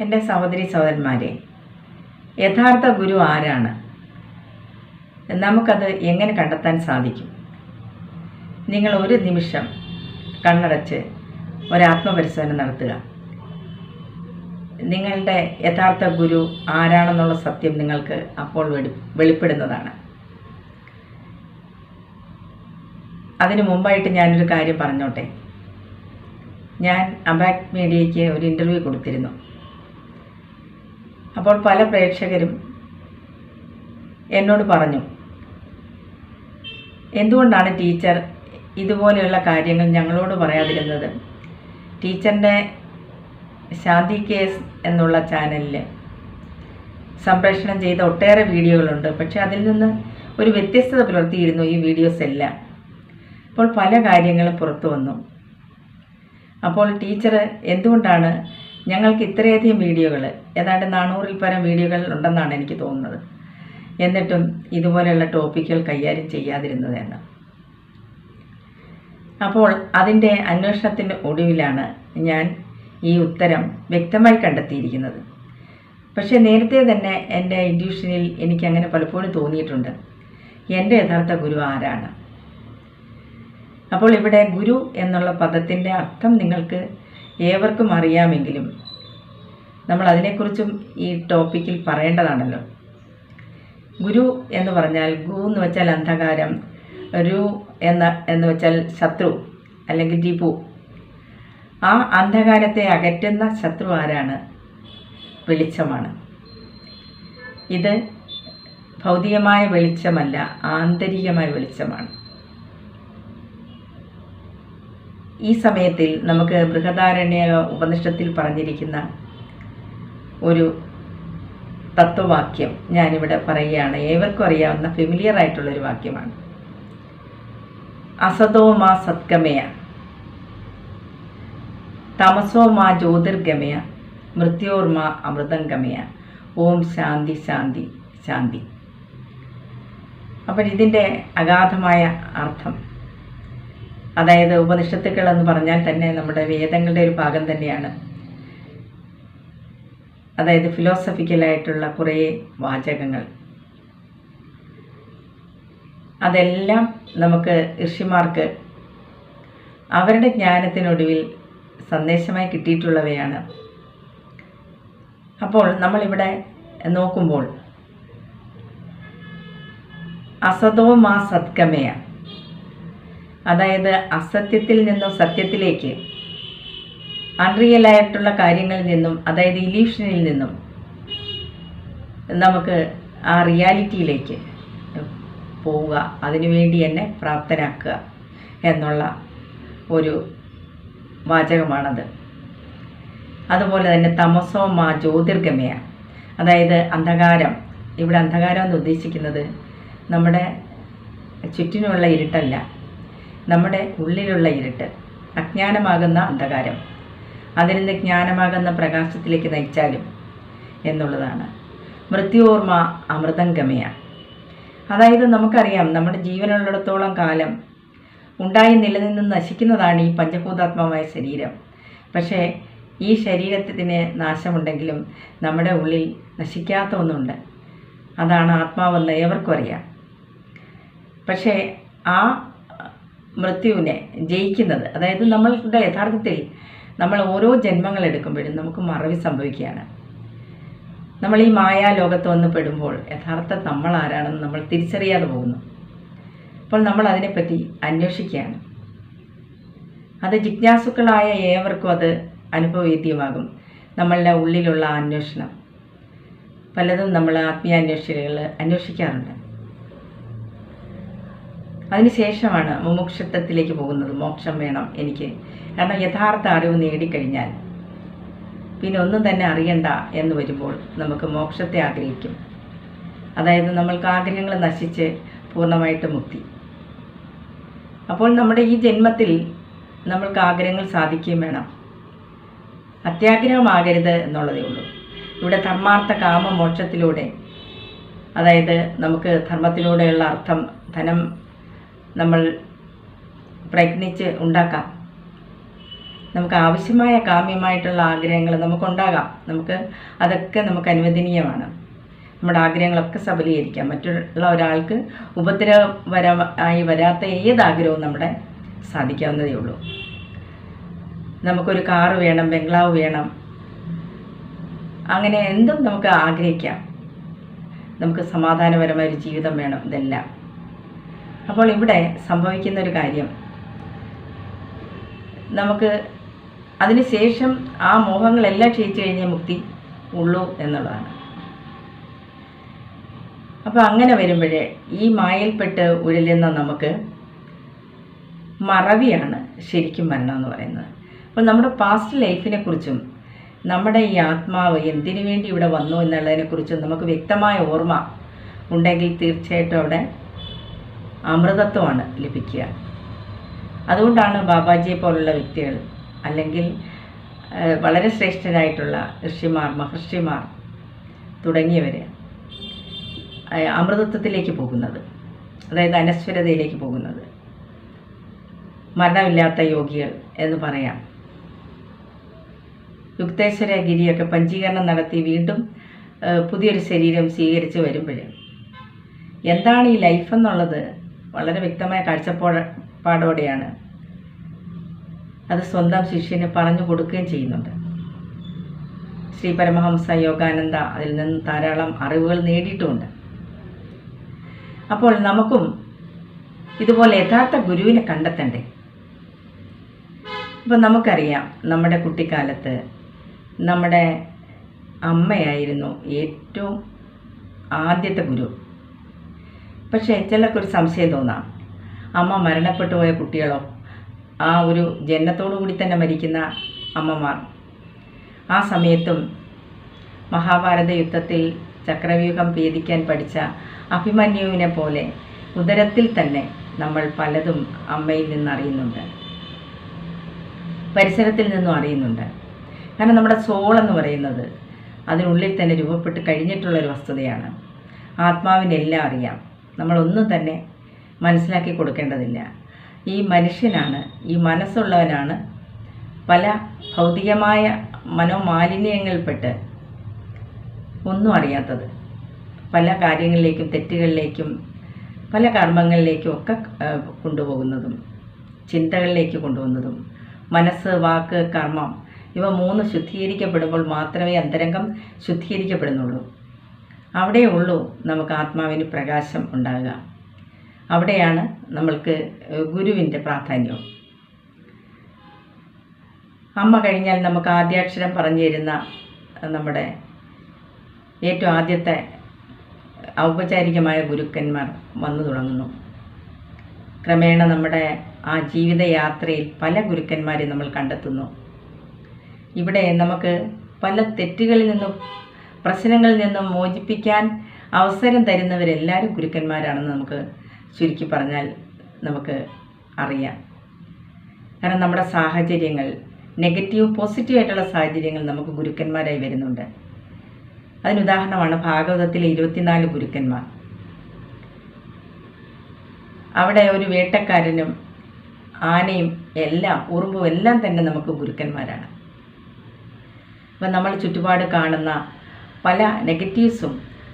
എന്റെ സഹോദരി സഹോദരന്മാരെ യഥാർത്ഥ ഗുരു ആരാണ്? നമുക്കത് എങ്ങനെ കണ്ടെത്താൻ സാധിക്കും? നിങ്ങൾ ഒരു നിമിഷം കണ്ണടച്ച് ഒരാത്മപരിശോധന നടത്തുക. നിങ്ങളുടെ യഥാർത്ഥ ഗുരു ആരാണെന്നുള്ള സത്യം നിങ്ങൾക്ക് അപ്പോൾ വെളി വെളിപ്പെടുന്നതാണ്. അതിനു മുമ്പായിട്ട് ഞാനൊരു കാര്യം പറഞ്ഞോട്ടെ? ഞാൻ അബാക് മീഡിയയ്ക്ക് ഒരു ഇന്റർവ്യൂ കൊടുത്തിരുന്നു. അപ്പോൾ പല പ്രേക്ഷകരും എന്നോട് പറഞ്ഞു എന്തുകൊണ്ടാണ് ടീച്ചർ ഇതുപോലെയുള്ള കാര്യങ്ങൾ ഞങ്ങളോട് പറയാതിരുന്നത്? ടീച്ചറിന്റെ ശാന്തി കേസ് എന്നുള്ള ചാനലിൽ സംപ്രേഷണം ചെയ്ത ഒട്ടേറെ വീഡിയോകളുണ്ട്. പക്ഷെ അതിൽ നിന്ന് ഒരു വ്യത്യസ്തത പുലർത്തിയിരുന്നു ഈ വീഡിയോസ് എല്ലാം. അപ്പോൾ പല കാര്യങ്ങളും പുറത്തു വന്നു. അപ്പോൾ ടീച്ചർ എന്തുകൊണ്ടാണ് ഞങ്ങൾക്ക് ഇത്രയധികം വീഡിയോകൾ ഏതാണ്ട് നാനൂറിൽ പരം വീഡിയോകൾ ഉണ്ടെന്നാണ് എനിക്ക് തോന്നുന്നത്. എന്നിട്ടും ഇതുപോലെയുള്ള ടോപ്പിക്കുകൾ കൈകാര്യം ചെയ്യാതിരുന്നതെന്ന് അപ്പോൾ അതിന്റെ അന്വേഷണത്തിന്റെ ഒടുവിലാണ് ഞാൻ ഈ ഉത്തരം വ്യക്തമായി കണ്ടെത്തിയിരിക്കുന്നത്. പക്ഷേ നേരത്തെ തന്നെ എന്റെ ഇൻഡ്യൂഷനിൽ എനിക്ക് അങ്ങനെ പലപ്പോഴും തോന്നിയിട്ടുണ്ട്. എന്റെ യഥാർത്ഥ ഗുരു ആരാണ്? അപ്പോൾ ഇവിടെ ഗുരു എന്നുള്ള പദത്തിന്റെ അർത്ഥം നിങ്ങൾക്ക് ഏവർക്കും അറിയാമെങ്കിലും നമ്മൾ അതിനെക്കുറിച്ചും ഈ ടോപ്പിക്കിൽ പറയേണ്ടതാണല്ലോ. ഗുരു എന്ന് പറഞ്ഞാൽ ഗു എന്ന് വെച്ചാൽ അന്ധകാരം രു എന്ന എന്ന് വെച്ചാൽ ശത്രു അല്ലെങ്കിൽ ജിപു ആ അന്ധകാരത്തെ അകറ്റുന്ന ശത്രു ആരാണ്? വെളിച്ചമാണ്. ഇത് ഭൗതികമായ വെളിച്ചമല്ല ആന്തരികമായ വെളിച്ചമാണ്. ഈ സമയത്തിൽ നമുക്ക് ബൃഹദാരണ്യ ഉപനിഷത്തിൽ പറഞ്ഞിരിക്കുന്ന ഒരു തത്വവാക്യം ഞാനിവിടെ പറയുകയാണ്. ഏവർക്കും അറിയാവുന്ന ഫെമിലിയർ ആയിട്ടുള്ളൊരു വാക്യമാണ്. അസതോ മാ സത്കമയ തമസോ ജ്യോതിർഗമയ മൃത്യോർമ അമൃതംഗമയ ഓം ശാന്തി ശാന്തി ശാന്തി. അപ്പോൾ ഇതിന്റെ അഗാധമായ അർത്ഥം അതായത് ഉപനിഷത്തുക്കൾ എന്ന് പറഞ്ഞാൽ തന്നെ നമ്മുടെ വേദങ്ങളുടെ ഒരു ഭാഗം തന്നെയാണ്. അതായത് ഫിലോസഫിക്കലായിട്ടുള്ള കുറേ വാചകങ്ങൾ. അതെല്ലാം നമുക്ക് ഋഷിമാർക്ക് അവരുടെ ജ്ഞാനത്തിനൊടുവിൽ സന്ദേശമായി കിട്ടിയിട്ടുള്ളവയാണ്. അപ്പോൾ നമ്മളിവിടെ നോക്കുമ്പോൾ അസതോ മാ സത്കമയ. അതായത് അസത്യത്തിൽ നിന്നും സത്യത്തിലേക്ക് അൺറിയലായിട്ടുള്ള കാര്യങ്ങളിൽ നിന്നും അതായത് ഇലീഷനിൽ നിന്നും നമുക്ക് ആ റിയാലിറ്റിയിലേക്ക് പോവുക അതിനുവേണ്ടി എന്നെ പ്രാപ്തനാക്കുക എന്നുള്ള ഒരു വാചകമാണത്. അതുപോലെ തന്നെ തമസോ മാ ജ്യോതിർഗമയ അതായത് അന്ധകാരം. ഇവിടെ അന്ധകാരം എന്ന് ഉദ്ദേശിക്കുന്നത് നമ്മുടെ ചുറ്റിനുമുള്ള ഇരുട്ടല്ല നമ്മുടെ ഉള്ളിലുള്ള ഇരുട്ട് അജ്ഞാനമാകുന്ന അന്ധകാരം. അതിൽ നിന്ന് ജ്ഞാനമാകുന്ന പ്രകാശത്തിലേക്ക് നയിച്ചാലും എന്നുള്ളതാണ്. മൃത്യോർമ്മ അമൃതംഗമയ അതായത് നമുക്കറിയാം നമ്മുടെ ജീവനുള്ളിടത്തോളം കാലം ഉണ്ടായി നിലനിന്ന് നശിക്കുന്നതാണ് ഈ പഞ്ചഭൂതാത്മമായ ശരീരം. പക്ഷേ ഈ ശരീരത്തിന് നാശമുണ്ടെങ്കിലും നമ്മുടെ ഉള്ളിൽ നശിക്കാത്ത ഒന്നുണ്ട്. അതാണ് ആത്മാവെന്ന് ഏവർക്കും അറിയാം. പക്ഷേ ആ മൃത്യുവിനെ ജയിക്കുന്നത്. അതായത് നമ്മളുടെ യഥാർത്ഥത്തിൽ നമ്മൾ ഓരോ ജന്മങ്ങൾ എടുക്കുമ്പോഴും നമുക്ക് മറവി സംഭവിക്കുകയാണ്. നമ്മൾ ഈ മായാ ലോകത്ത് വന്ന് പെടുമ്പോൾ യഥാർത്ഥ നമ്മൾ ആരാണെന്ന് നമ്മൾ തിരിച്ചറിയാതെ പോകുന്നു. അപ്പോൾ നമ്മൾ അതിനെപ്പറ്റി അന്വേഷിക്കുകയാണ്. അത് ജിജ്ഞാസുക്കളായ ഏവർക്കും അത് അനുഭവവേദ്യമാകും. നമ്മളുടെ ഉള്ളിലുള്ള അന്വേഷണം. പലതും നമ്മൾ ആത്മീയാന്വേഷികൾ അന്വേഷിക്കാറുണ്ട്. അതിനുശേഷമാണ് മുമുക്ഷത്വത്തിലേക്ക് പോകുന്നത്. മോക്ഷം വേണം എനിക്ക്. കാരണം യഥാർത്ഥ അറിവ് നേടിക്കഴിഞ്ഞാൽ പിന്നെ ഒന്നും തന്നെ അറിയണ്ട എന്ന് വരുമ്പോൾ നമുക്ക് മോക്ഷത്തെ ആഗ്രഹിക്കും. അതായത് നമ്മൾക്ക് ആഗ്രഹങ്ങൾ നശിച്ച് പൂർണമായിട്ട് മുക്തി. അപ്പോൾ നമ്മുടെ ഈ ജന്മത്തിൽ നമ്മൾക്ക് ആഗ്രഹങ്ങൾ സാധിക്കുകയും വേണം. അത്യാഗ്രഹമാകരുത് എന്നുള്ളതേ ഉള്ളൂ. ഇവിടെ ധർമാർത്ഥ കാമ മോക്ഷത്തിലൂടെ അതായത് നമുക്ക് ധർമ്മത്തിലൂടെയുള്ള അർത്ഥം ധനം നമ്മൾ പ്രയത്നിച്ച് ഉണ്ടാക്കാം. നമുക്ക് ആവശ്യമായ കാമ്യമായിട്ടുള്ള ആഗ്രഹങ്ങൾ നമുക്കുണ്ടാകാം. നമുക്ക് അതൊക്കെ നമുക്ക് അനുവദനീയമാണ്. നമ്മുടെ ആഗ്രഹങ്ങളൊക്കെ സബലീകരിക്കാം. മറ്റുള്ള ഒരാൾക്ക് ഉപദ്രവപരമായി വരാത്ത ഏത് ആഗ്രഹവും നമ്മുടെ സാധിക്കാവുന്നതേ ഉള്ളൂ. നമുക്കൊരു കാറ് വേണം ബംഗ്ലാവ് വേണം. അങ്ങനെ എന്തും നമുക്ക് ആഗ്രഹിക്കാം. നമുക്ക് സമാധാനപരമായ ഒരു ജീവിതം വേണം ഇതെല്ലാം. അപ്പോൾ ഇവിടെ സംഭവിക്കുന്ന ഒരു കാര്യം. നമുക്ക് അതിനുശേഷം ആ മോഹങ്ങളെല്ലാം ക്ഷയിച്ചു കഴിഞ്ഞ മുക്തി ഉള്ളൂ എന്നുള്ളതാണ്. അപ്പോൾ അങ്ങനെ വരുമ്പോഴേ ഈ മായയിൽപ്പെട്ട് ഉഴലുന്ന നമുക്ക് മറവിയാണ് ശരിക്കും മരണം എന്ന് പറയുന്നത്. അപ്പോൾ നമ്മുടെ പാസ്റ്റ് ലൈഫിനെ കുറിച്ചും നമ്മുടെ ഈ ആത്മാവ് എന്തിനു വേണ്ടി ഇവിടെ വന്നു എന്നുള്ളതിനെക്കുറിച്ചും നമുക്ക് വ്യക്തമായ ഓർമ്മ ഉണ്ടെങ്കിൽ തീർച്ചയായിട്ടും അവിടെ അമൃതത്വമാണ് ലഭിക്കുക. അതുകൊണ്ടാണ് ബാബാജിയെ പോലുള്ള വ്യക്തികൾ അല്ലെങ്കിൽ വളരെ ശ്രേഷ്ഠരായിട്ടുള്ള ഋഷിമാർ മഹർഷിമാർ തുടങ്ങിയവർ അമൃതത്വത്തിലേക്ക് പോകുന്നത് അതായത് അനശ്വരതയിലേക്ക് പോകുന്നത്. മരണമില്ലാത്ത യോഗികൾ എന്ന് പറയാം. യുക്തേശ്വര ഗിരിയൊക്കെ പഞ്ചീകരണം നടത്തി വീണ്ടും പുതിയൊരു ശരീരം സ്വീകരിച്ച് വരുമ്പോൾ എന്താണ് ഈ ലൈഫ് എന്നുള്ളത് വളരെ വ്യക്തമായ കാഴ്ചപ്പാടോടെയാണ് അത് സ്വന്തം ശിഷ്യന് പറഞ്ഞു കൊടുക്കുകയും ചെയ്യുന്നുണ്ട്. ശ്രീ പരമഹംസ യോഗാനന്ദ അതിൽ നിന്ന് ധാരാളം അറിവുകൾ നേടിയിട്ടുമുണ്ട്. അപ്പോൾ നമുക്കും ഇതുപോലെ യഥാർത്ഥ ഗുരുവിനെ കണ്ടെത്തണ്ടേ? ഇപ്പം നമുക്കറിയാം നമ്മുടെ കുട്ടിക്കാലത്ത് നമ്മുടെ അമ്മയായിരുന്നു ഏറ്റവും ആദ്യത്തെ ഗുരു. പക്ഷേ ചിലർക്കൊരു സംശയം തോന്നാം. അമ്മ മരണപ്പെട്ടു പോയ കുട്ടികളോ? ആ ഒരു ജനനത്തോടു കൂടി തന്നെ മരിക്കുന്ന അമ്മമാർ. ആ സമയത്തും മഹാഭാരത യുദ്ധത്തിൽ ചക്രവ്യൂഹം ഭേദിക്കാൻ പഠിച്ച അഭിമന്യുവിനെ പോലെ ഉദരത്തിൽ തന്നെ നമ്മൾ പലതും അമ്മയിൽ നിന്ന് അറിയുന്നുണ്ട്. പരിസരത്തിൽ നിന്നും അറിയുന്നുണ്ട്. കാരണം നമ്മുടെ സോൾ എന്ന് പറയുന്നത് അതിനുള്ളിൽ തന്നെ രൂപപ്പെട്ട് കഴിഞ്ഞിട്ടുള്ളൊരു വസ്തുതയാണ്. ആത്മാവിനെല്ലാം അറിയാം. നമ്മളൊന്നും തന്നെ മനസ്സിലാക്കി കൊടുക്കേണ്ടതില്ല. ഈ മനുഷ്യനാണ് ഈ മനസ്സുള്ളവനാണ് പല ഭൗതികമായ മനോമാലിന്യങ്ങളിൽപ്പെട്ട് ഒന്നും അറിയാത്തത്. പല കാര്യങ്ങളിലേക്കും തെറ്റുകളിലേക്കും പല കർമ്മങ്ങളിലേക്കും ഒക്കെ കൊണ്ടുപോകുന്നതും ചിന്തകളിലേക്ക് കൊണ്ടുപോകുന്നതും മനസ്സ് വാക്ക് കർമ്മം ഇവ മൂന്ന് ശുദ്ധീകരിക്കപ്പെടുമ്പോൾ മാത്രമേ അന്തരംഗം ശുദ്ധീകരിക്കപ്പെടുന്നുള്ളൂ. അവിടെയേ ഉള്ളൂ നമുക്ക് ആത്മാവിന് പ്രകാശം ഉണ്ടാകുക. അവിടെയാണ് നമ്മൾക്ക് ഗുരുവിന്റെ പ്രാധാന്യം. അമ്മ കഴിഞ്ഞാൽ നമുക്ക് ആദ്യാക്ഷരം പറഞ്ഞു തരുന്ന നമ്മുടെ ഏറ്റവും ആദ്യത്തെ ഔപചാരികമായ ഗുരുക്കന്മാർ വന്നു തുടങ്ങുന്നു. ക്രമേണ നമ്മുടെ ആ ജീവിതയാത്രയിൽ പല ഗുരുക്കന്മാരെ നമ്മൾ കണ്ടെത്തുന്നു. ഇവിടെ നമുക്ക് പല തെറ്റുകളിൽ നിന്നും പ്രശ്നങ്ങളിൽ നിന്നും മോചിപ്പിക്കാൻ അവസരം തരുന്നവരെല്ലാവരും ഗുരുക്കന്മാരാണെന്ന് നമുക്ക് ചുരുക്കി പറഞ്ഞാൽ നമുക്ക് അറിയാം. കാരണം നമ്മുടെ സാഹചര്യങ്ങൾ നെഗറ്റീവ് പോസിറ്റീവ് ആയിട്ടുള്ള സാഹചര്യങ്ങൾ നമുക്ക് ഗുരുക്കന്മാരായി വരുന്നുണ്ട്. അതിനുദാഹരണമാണ് ഭാഗവതത്തിലെ ഇരുപത്തിനാല് ഗുരുക്കന്മാർ. അവിടെ ഒരു വേട്ടക്കാരനും ആനയും എല്ലാം ഉറുമ്പും എല്ലാം തന്നെ നമുക്ക് ഗുരുക്കന്മാരാണ്. അപ്പം നമ്മൾ ചുറ്റുപാട് കാണുന്ന പല നെഗറ്റീവ്സും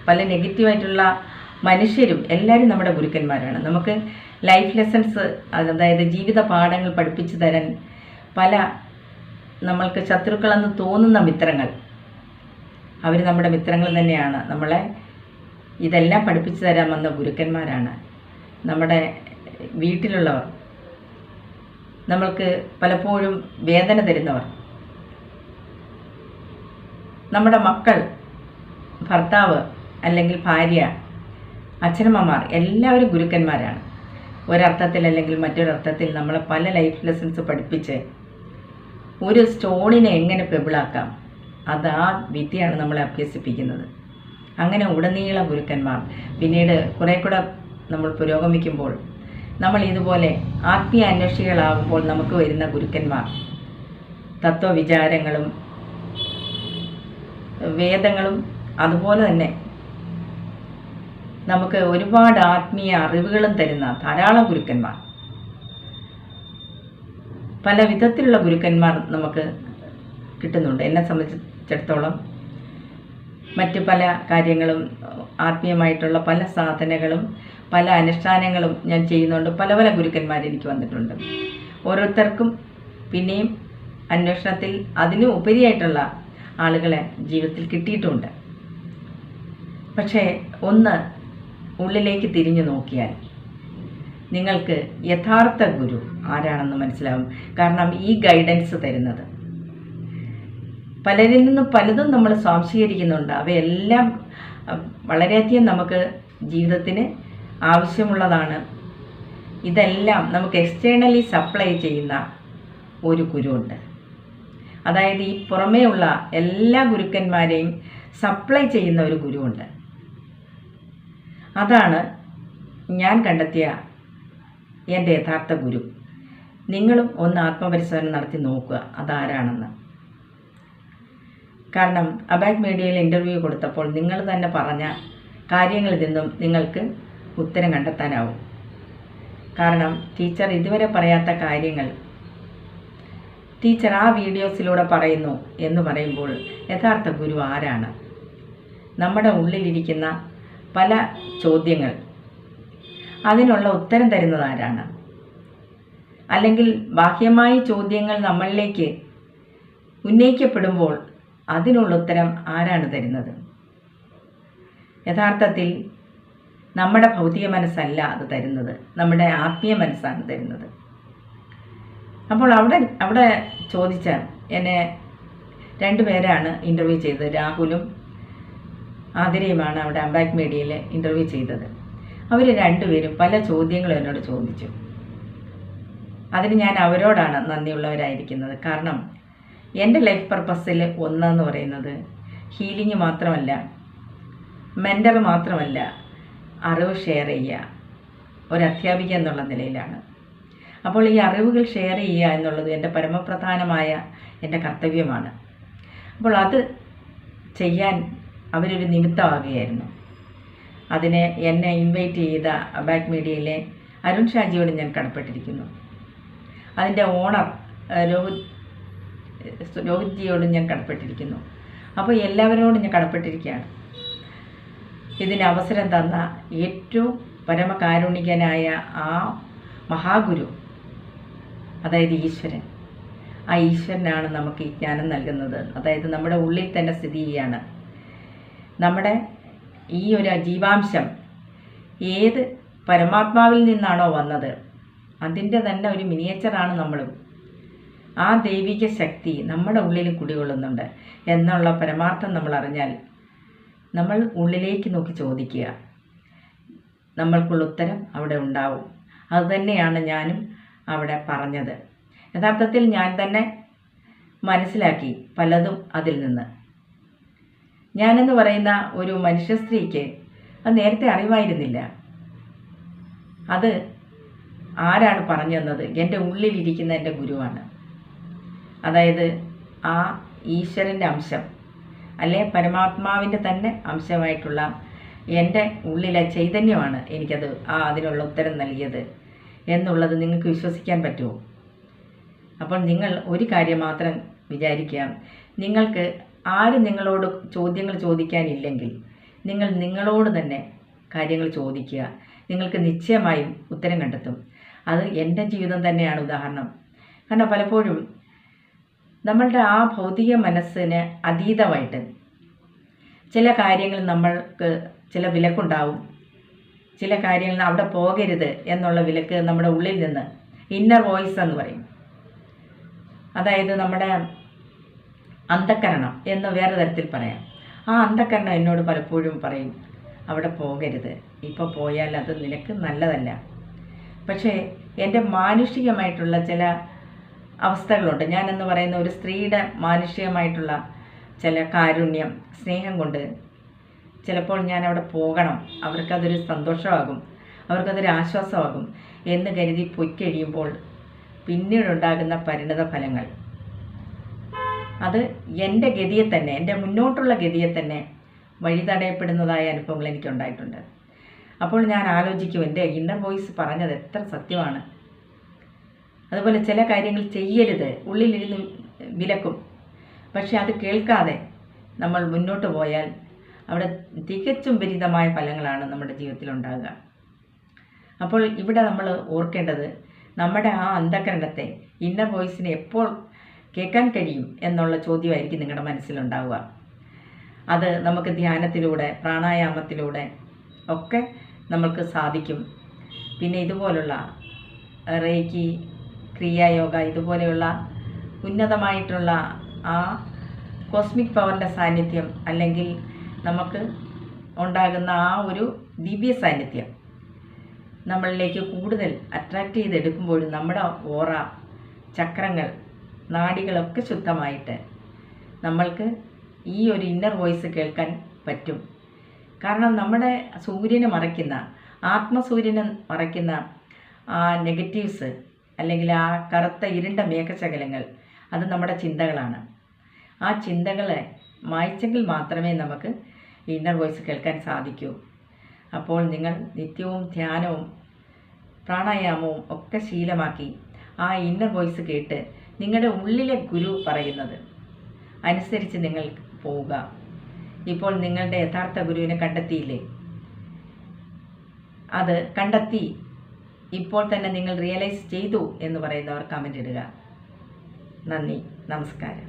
പല നെഗറ്റീവായിട്ടുള്ള മനുഷ്യരും എല്ലാവരും നമ്മുടെ ഗുരുക്കന്മാരാണ്. നമുക്ക് ലൈഫ് ലെസൺസ് അതായത് ജീവിത പാഠങ്ങൾ പഠിപ്പിച്ചു തരാൻ പല നമ്മൾക്ക് ശത്രുക്കളെന്ന് തോന്നുന്ന മിത്രങ്ങൾ അവർ നമ്മുടെ മിത്രങ്ങൾ തന്നെയാണ്. നമ്മളെ ഇതെല്ലാം പഠിപ്പിച്ചു തരാൻ വന്ന ഗുരുക്കന്മാരാണ്. നമ്മുടെ വീട്ടിലുള്ളവർ നമ്മൾക്ക് പലപ്പോഴും വേദന തരുന്നവർ നമ്മുടെ മക്കൾ ഭർത്താവ് അല്ലെങ്കിൽ ഭാര്യ അച്ഛനമ്മമാർ എല്ലാവരും ഗുരുക്കന്മാരാണ്. ഒരർത്ഥത്തിൽ അല്ലെങ്കിൽ മറ്റൊരർത്ഥത്തിൽ നമ്മളെ പല ലൈഫ് ലെസൺസ് പഠിപ്പിച്ച് ഒരു സ്റ്റോണിനെ എങ്ങനെ പെബിളാക്കാം? അത് ആ വിദ്യയാണ് നമ്മളെ അഭ്യസിപ്പിക്കുന്നത്. അങ്ങനെ ഉടനീള ഗുരുക്കന്മാർ. പിന്നീട് കുറേ കൂടെ നമ്മൾ പുരോഗമിക്കുമ്പോൾ നമ്മൾ ഇതുപോലെ ആത്മീയ അന്വേഷികളാകുമ്പോൾ നമുക്ക് വരുന്ന ഗുരുക്കന്മാർ. തത്വവിചാരങ്ങളും വേദങ്ങളും അതുപോലെ തന്നെ നമുക്ക് ഒരുപാട് ആത്മീയ അറിവുകളും തരുന്ന ധാരാളം ഗുരുക്കന്മാർ. പല വിധത്തിലുള്ള ഗുരുക്കന്മാർ നമുക്ക് കിട്ടുന്നുണ്ട്. എന്നെ സംബന്ധിച്ചിടത്തോളം മറ്റ് പല കാര്യങ്ങളും ആത്മീയമായിട്ടുള്ള പല സാധനകളും പല അനുഷ്ഠാനങ്ങളും ഞാൻ ചെയ്യുന്നുണ്ട്. പല പല ഗുരുക്കന്മാർ എനിക്ക് വന്നിട്ടുണ്ട്. ഓരോരുത്തർക്കും പിന്നെയും അന്വേഷണത്തിൽ അതിനു ഉപരിയായിട്ടുള്ള ആളുകളെ ജീവിതത്തിൽ കിട്ടിയിട്ടുമുണ്ട് പക്ഷേ ഒന്ന് ഉള്ളിലേക്ക് തിരിഞ്ഞു നോക്കിയാൽ നിങ്ങൾക്ക് യഥാർത്ഥ ഗുരു ആരാണെന്ന് മനസ്സിലാവും. കാരണം ഈ ഗൈഡൻസ് തരുന്നത്. പലരിൽ നിന്നും പലതും നമ്മൾ സ്വാംശീകരിക്കുന്നുണ്ട്. അവയെല്ലാം വളരെയധികം നമുക്ക് ജീവിതത്തിന് ആവശ്യമുള്ളതാണ്. ഇതെല്ലാം നമുക്ക് എക്സ്റ്റേണലി സപ്ലൈ ചെയ്യുന്ന ഒരു ഗുരുവുണ്ട്. അതായത് ഈ പുറമേ ഉള്ള എല്ലാ ഗുരുക്കന്മാരെയും സപ്ലൈ ചെയ്യുന്ന ഒരു ഗുരുവുണ്ട്. അതാണ് ഞാൻ കണ്ടെത്തിയ എന്റെ യഥാർത്ഥ ഗുരു. നിങ്ങളും ഒന്ന് ആത്മപരിശോധന നടത്തി നോക്കുക അതാരാണെന്ന്. കാരണം അബാക് മീഡിയയിൽ ഇന്റർവ്യൂ കൊടുത്തപ്പോൾ നിങ്ങൾ തന്നെ പറഞ്ഞ കാര്യങ്ങളിൽ നിന്നും നിങ്ങൾക്ക് ഉത്തരം കണ്ടെത്താനാവും. കാരണം ടീച്ചർ ഇതുവരെ പറയാത്ത കാര്യങ്ങൾ ടീച്ചർ ആ വീഡിയോസിലൂടെ പറയുന്നു എന്ന് പറയുമ്പോൾ യഥാർത്ഥ ഗുരു ആരാണ്? നമ്മുടെ ഉള്ളിലിരിക്കുന്ന പല ചോദ്യങ്ങൾ. അതിനുള്ള ഉത്തരം തരുന്നത് ആരാണ്? അല്ലെങ്കിൽ ബാഹ്യമായ ചോദ്യങ്ങൾ നമ്മളിലേക്ക് ഉന്നയിക്കപ്പെടുമ്പോൾ അതിനുള്ള ഉത്തരം ആരാണ് തരുന്നത്? യഥാർത്ഥത്തിൽ നമ്മുടെ ഭൗതിക മനസ്സല്ല അത് തരുന്നത്. നമ്മുടെ ആത്മീയ മനസ്സാണ് തരുന്നത്. അപ്പോൾ അവിടെ അവിടെ ചോദിച്ച എന്നെ രണ്ടുപേരാണ് ഇന്റർവ്യൂ ചെയ്തത്. രാഹുലും ആതിരയുമാണ് അവിടെ അംബാക് മീഡിയയിൽ ഇന്റർവ്യൂ ചെയ്തത്. അവർ രണ്ടുപേരും പല ചോദ്യങ്ങളും എന്നോട് ചോദിച്ചു. അതിന് ഞാൻ അവരോടാണ് നന്ദിയുള്ളവരായിരിക്കുന്നത്. കാരണം എന്റെ ലൈഫ് പർപ്പസിൽ ഒന്നെന്ന് പറയുന്നത് ഹീലിംഗ് മാത്രമല്ല മെന്റർ മാത്രമല്ല അറിവ് ഷെയർ ചെയ്യുക ഒരു അധ്യാപിക എന്നുള്ള നിലയിലാണ്. അപ്പോൾ ഈ അറിവുകൾ ഷെയർ ചെയ്യുക എന്നുള്ളത് എന്റെ പരമപ്രധാനമായ എന്റെ കർത്തവ്യമാണ്. അപ്പോൾ അത് ചെയ്യാൻ അവരൊരു നിമിത്തമാകുകയായിരുന്നു അതിനെ എന്നെ ഇൻവൈറ്റ് ചെയ്ത ബാക്ക് മീഡിയയിലെ അരുൺ ഷാജിയോട് ഞാൻ കടപ്പെട്ടിരിക്കുന്നു. അതിന്റെ ഓണർ രോഹിത് രോഹിത്ജിയോടും രോഹിത് ജിയോടും ഞാൻ കടപ്പെട്ടിരിക്കുന്നു. അപ്പോൾ എല്ലാവരോടും ഞാൻ കടപ്പെട്ടിരിക്കുകയാണ്. ഇതിന് അവസരം തന്ന ഏറ്റവും പരമകാരുണികനായ ആ മഹാഗുരു അതായത് ഈശ്വരൻ. ആ ഈശ്വരനാണ് നമുക്ക് ഈ ജ്ഞാനം നൽകുന്നത്. അതായത് നമ്മുടെ ഉള്ളിൽ തന്നെ സ്ഥിതി ചെയ്യാണ്. നമ്മുടെ ഈ ഒരു ജീവാംശം ഏത് പരമാത്മാവിൽ നിന്നാണോ വന്നത്? അതിന്റെ തന്നെ ഒരു മിനിയേച്ചറാണ് നമ്മളും. ആ ദൈവിക ശക്തി നമ്മുടെ ഉള്ളിൽ കുടികൊള്ളുന്നുണ്ട് എന്നുള്ള പരമാർത്ഥം നമ്മൾ അറിഞ്ഞാൽ നമ്മൾ ഉള്ളിലേക്ക് നോക്കി ചോദിക്കുക. നമ്മൾക്കുള്ള ഉത്തരം അവിടെ ഉണ്ടാവും. അതുതന്നെയാണ് ഞാനും അവിടെ പറഞ്ഞത്. യഥാർത്ഥത്തിൽ ഞാൻ തന്നെ മനസ്സിലാക്കി പലതും അതിൽ നിന്ന്. ഞാനെന്ന് പറയുന്ന ഒരു മനുഷ്യ സ്ത്രീക്ക് അത് നേരത്തെ അറിവായിരുന്നില്ല അത് ആരാണ് പറഞ്ഞു തന്നത് എന്റെ ഉള്ളിലിരിക്കുന്ന എന്റെ ഗുരുവാണ്. അതായത് ആ ഈശ്വരന്റെ അംശം അല്ലെ പരമാത്മാവിന്റെ തന്നെ അംശമായിട്ടുള്ള എന്റെ ഉള്ളിലെ ചൈതന്യമാണ് എനിക്കത് ആ അതിനുള്ള ഉത്തരം നൽകിയത് എന്നുള്ളത് നിങ്ങൾക്ക് വിശ്വസിക്കാൻ പറ്റുമോ? അപ്പോൾ നിങ്ങൾ ഒരു കാര്യം മാത്രം വിചാരിക്കുക. നിങ്ങൾക്ക് ആരും നിങ്ങളോട് ചോദ്യങ്ങൾ ചോദിക്കാനില്ലെങ്കിൽ നിങ്ങൾ നിങ്ങളോട് തന്നെ കാര്യങ്ങൾ ചോദിക്കുക. നിങ്ങൾക്ക് നിശ്ചയമായും ഉത്തരം കണ്ടെത്തും. അത് എന്റെ ജീവിതം തന്നെയാണ് ഉദാഹരണം. കാരണം പലപ്പോഴും നമ്മളുടെ ആ ഭൗതിക മനസ്സിന് അതീതമായിട്ട് ചില കാര്യങ്ങൾ നമ്മൾക്ക് ചില വിലക്കുണ്ടാവും. ചില കാര്യങ്ങൾ അവിടെ പോകരുത് എന്നുള്ള വിലക്ക് നമ്മുടെ ഉള്ളിൽ നിന്ന് ഇന്നർ വോയിസ് എന്ന് പറയും. അതായത് നമ്മുടെ അന്ധക്കരണം എന്ന് വേറെ തരത്തിൽ പറയാം. ആ അന്ധക്കരണം എന്നോട് പലപ്പോഴും പറയും അവിടെ പോകരുത്. ഇപ്പോൾ പോയാൽ അത് നിനക്ക് നല്ലതല്ല. പക്ഷേ എന്റെ മാനുഷികമായിട്ടുള്ള ചില അവസ്ഥകളുണ്ട്. ഞാനെന്ന് പറയുന്ന ഒരു സ്ത്രീയുടെ മാനുഷികമായിട്ടുള്ള ചില കാരുണ്യം സ്നേഹം കൊണ്ട് ചിലപ്പോൾ ഞാൻ അവിടെ പോകണം. അവർക്കതൊരു സന്തോഷമാകും. അവർക്കതൊരു ആശ്വാസമാകും എന്ന് കരുതി പൊയ്ക്കഴിയുമ്പോൾ പിന്നീടുണ്ടാകുന്ന പരിണത ഫലങ്ങൾ അത് എന്റെ ഗതിയെ തന്നെ എന്റെ മുന്നോട്ടുള്ള ഗതിയെ തന്നെ വഴി തടയപ്പെടുന്നതായ അനുഭവങ്ങൾ എനിക്കുണ്ടായിട്ടുണ്ട്. അപ്പോൾ ഞാൻ ആലോചിക്കും എന്റെ ഇന്നർ വോയിസ് പറഞ്ഞത് എത്ര സത്യമാണ്. അതുപോലെ ചില കാര്യങ്ങൾ ചെയ്യരുത് ഉള്ളിലിരുന്ന് വിലക്കും. പക്ഷെ അത് കേൾക്കാതെ നമ്മൾ മുന്നോട്ട് പോയാൽ അവിടെ തികച്ചും വിപരീതമായ ഫലങ്ങളാണ് നമ്മുടെ ജീവിതത്തിൽ ഉണ്ടാകുക അപ്പോൾ ഇവിടെ നമ്മൾ ഓർക്കേണ്ടത് നമ്മുടെ ആ അന്ധകരണത്തെ ഇന്നർ വോയിസിനെ എപ്പോൾ കേൾക്കാൻ കഴിയും എന്നുള്ള ചോദ്യമായിരിക്കും നിങ്ങളുടെ മനസ്സിലുണ്ടാവുക. അത് നമുക്ക് ധ്യാനത്തിലൂടെ പ്രാണായാമത്തിലൂടെ ഒക്കെ നമ്മൾക്ക് സാധിക്കും. പിന്നെ ഇതുപോലുള്ള റേക്കി ക്രിയായോഗ ഇതുപോലെയുള്ള ഉന്നതമായിട്ടുള്ള ആ കോസ്മിക് പവറിന്റെ സാന്നിധ്യം അല്ലെങ്കിൽ നമുക്ക് ഉണ്ടാകുന്ന ആ ഒരു ദിവ്യ സാന്നിധ്യം നമ്മളിലേക്ക് കൂടുതൽ അട്രാക്റ്റ് ചെയ്തെടുക്കുമ്പോഴും നമ്മുടെ ഓറ ചക്രങ്ങൾ നാഡികളൊക്കെ ശുദ്ധമായിട്ട് നമ്മൾക്ക് ഈ ഒരു ഇന്നർ വോയിസ് കേൾക്കാൻ പറ്റും. കാരണം നമ്മുടെ സൂര്യനെ മറയ്ക്കുന്ന ആത്മസൂര്യനെ മറയ്ക്കുന്ന ആ നെഗറ്റീവ്സ് അല്ലെങ്കിൽ ആ കറുത്ത ഇരുണ്ട മേഘശകലങ്ങൾ അത് നമ്മുടെ ചിന്തകളാണ്. ആ ചിന്തകളെ മായ്ച്ചെങ്കിൽ മാത്രമേ നമുക്ക് ഇന്നർ വോയിസ് കേൾക്കാൻ സാധിക്കൂ. അപ്പോൾ നിങ്ങൾ നിത്യവും ധ്യാനവും പ്രാണായാമവും ഒക്കെ ശീലമാക്കി ആ ഇന്നർ വോയിസ് കേട്ട് നിങ്ങളുടെ ഉള്ളിലെ ഗുരു പറയുന്നത്. അനുസരിച്ച് നിങ്ങൾ പോവുക. ഇപ്പോൾ നിങ്ങളുടെ യഥാർത്ഥ ഗുരുവിനെ കണ്ടെത്തിയില്ലേ? അത് കണ്ടെത്തി. ഇപ്പോൾ തന്നെ നിങ്ങൾ റിയലൈസ് ചെയ്തു എന്ന് പറയുന്നവർ കമന്റ് ഇടുക. നന്ദി. നമസ്കാരം.